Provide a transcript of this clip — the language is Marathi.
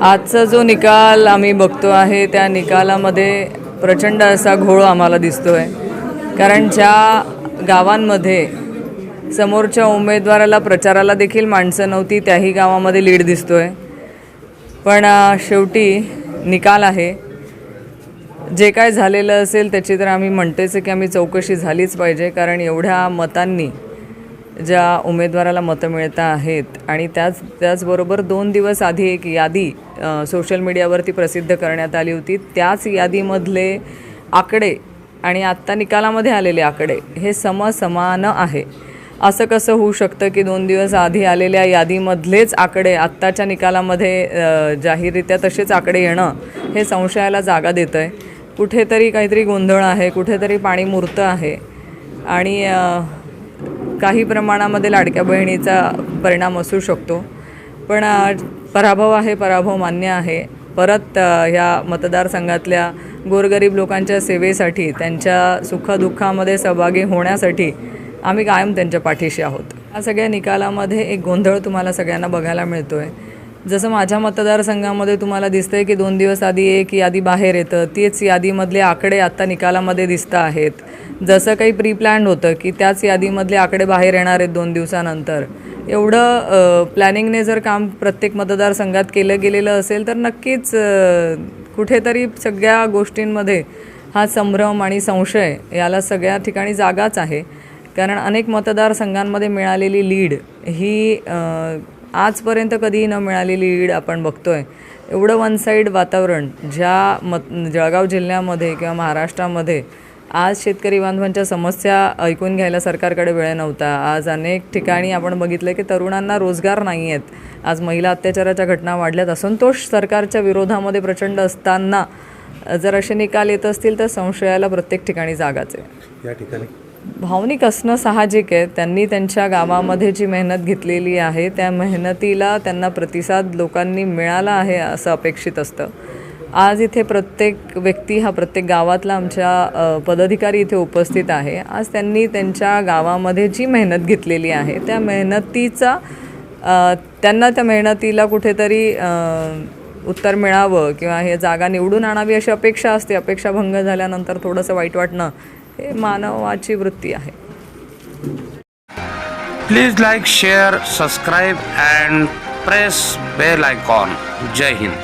आजचा जो निकाल आम्ही बघतो आहे त्या निकालामध्ये प्रचंड असा घोळ आम्हाला दिसतो आहे कारण ज्या गावांमध्ये समोरच्या उमेदवाराला प्रचाराला देखील माणसं नव्हती त्याही गावामध्ये लीड दिसतो आहे पण शेवटी निकाल आहे. जे काय झालेलं असेल त्याची तर आम्ही म्हणतेच की आम्ही चौकशी झालीच पाहिजे कारण एवढ्या मतांनी ज्या उमेदवाराला मतं मिळत आहेत आणि त्याच त्याचबरोबर दोन दिवस आधी एक यादी सोशल मीडियावरती प्रसिद्ध करण्यात आली होती. त्याच यादीमधले आकडे आणि आत्ता निकालामध्ये आलेले आकडे हे समसमान आहे. असं कसं होऊ शकतं की दोन दिवस आधी आलेल्या यादीमधलेच आकडे आत्ताच्या निकालामध्ये जाहीररित्या तसेच आकडे येणं हे संशयाला जागा देतं आहे कुठेतरी काहीतरी गोंधळ आहे कुठेतरी पाणी मुरतं आहे. आणि काही प्रमाणामध्ये लाडक्या बहिणीचा परिणाम असू शकतो. पण पराभव आहे पराभव मान्य आहे. परत ह्या मतदारसंघातल्या गोरगरीब लोकांच्या सेवेसाठी त्यांच्या सुखदुःखामध्ये सहभागी होण्यासाठी आम्ही कायम त्यांच्या पाठीशी आहोत. या सगळ्या निकालामध्ये एक गोंधळ तुम्हाला सगळ्यांना बघायला मिळतो आहे जसं माझ्या मतदारसंघामध्ये तुम्हाला दिसतंय की दोन दिवस आधी एक यादी बाहेर येतं तीच यादीमधले आकडे आत्ता निकालामध्ये दिसत आहेत. जसं काही प्री प्लॅन्ड होतं की त्याच यादीमधले आकडे बाहेर येणार आहेत दोन दिवसानंतर. एवढं प्लॅनिंगने जर काम प्रत्येक मतदारसंघात केलं गेलेलं असेल तर नक्कीच कुठेतरी सगळ्या गोष्टींमध्ये हा संभ्रम आणि संशय याला सगळ्या ठिकाणी जागाच आहे. कारण अनेक मतदारसंघांमध्ये मिळालेली लीड ही आजपर्यंत कधीही न मिळालेली लीड आपण बघतोय. एवढं वन साईड वातावरण ज्या मत जळगाव जिल्ह्यामध्ये किंवा महाराष्ट्रामध्ये आज शेतकरी बांधवांच्या समस्या ऐकून घ्यायला सरकारकडे वेळ नव्हता. आज अनेक ठिकाणी आपण बघितलं की तरुणांना रोजगार नाही आहेत आज महिला अत्याचाराच्या घटना वाढल्यात असंतोष सरकारच्या विरोधामध्ये प्रचंड असताना जर असे निकाल येत असतील तर संशयाला प्रत्येक ठिकाणी जागाच आहे. या ठिकाणी भावनिक असणं साहजिक आहे. त्यांनी त्यांच्या गावामध्ये जी मेहनत घेतलेली आहे त्या मेहनतीला त्यांना प्रतिसाद लोकांनी मिळाला आहे असं अपेक्षित असतं. आज इथे प्रत्येक व्यक्ती हा प्रत्येक गावातला आमच्या पदाधिकारी इथे उपस्थित आहे. आज त्यांनी त्यांच्या गावामध्ये जी मेहनत घेतलेली आहे त्या मेहनतीचा त्यांना त्या मेहनतीला कुठेतरी उत्तर मिळावं किंवा हे जागा निवडून आणावी अशी अपेक्षा असते. अपेक्षा भंग झाल्यानंतर थोडंसं वाईट वाटणं हे मानवाची वृत्ती आहे. Please like share subscribe and press bell icon Jai Hind